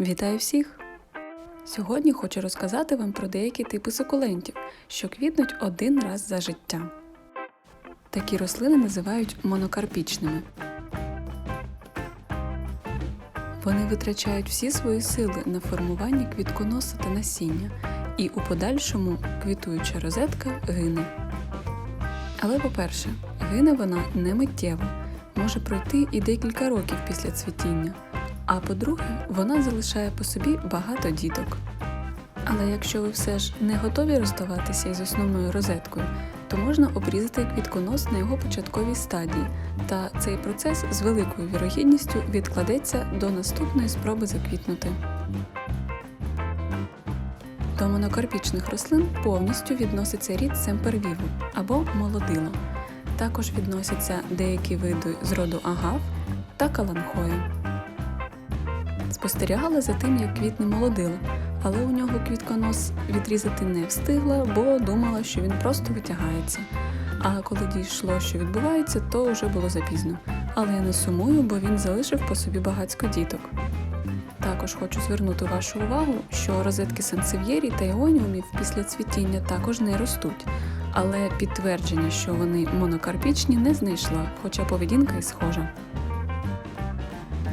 Вітаю всіх! Сьогодні хочу розказати вам про деякі типи сукулентів, що квітнуть один раз за життя. Такі рослини називають монокарпічними. Вони витрачають всі свої сили на формування квітконоса та насіння, і у подальшому квітуюча розетка гине. Але, по-перше, гине вона не миттєво, може пройти і декілька років після цвітіння. А по-друге, вона залишає по собі багато діток. Але якщо ви все ж не готові розставатися із основною розеткою, то можна обрізати квітконос на його початковій стадії, та цей процес з великою вірогідністю відкладеться до наступної спроби заквітнути. До монокарпічних рослин повністю відноситься рід семпервіву або молодило. Також відносяться деякі види з роду агав та каланхоя. Спостерігала за тим, як квітне молодило, але у нього квітконос відрізати не встигла, бо думала, що він просто витягається. А коли дійшло, що відбувається, то вже було запізно. Але я не сумую, бо він залишив по собі багацько діток. Також хочу звернути вашу увагу, що розетки сансев'єрі та іоніумів після цвітіння також не ростуть, але підтвердження, що вони монокарпічні, не знайшла, хоча поведінка й схожа.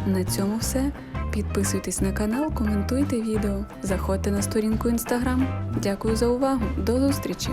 На цьому все. Підписуйтесь на канал, коментуйте відео, заходьте на сторінку інстаграм. Дякую за увагу. До зустрічі!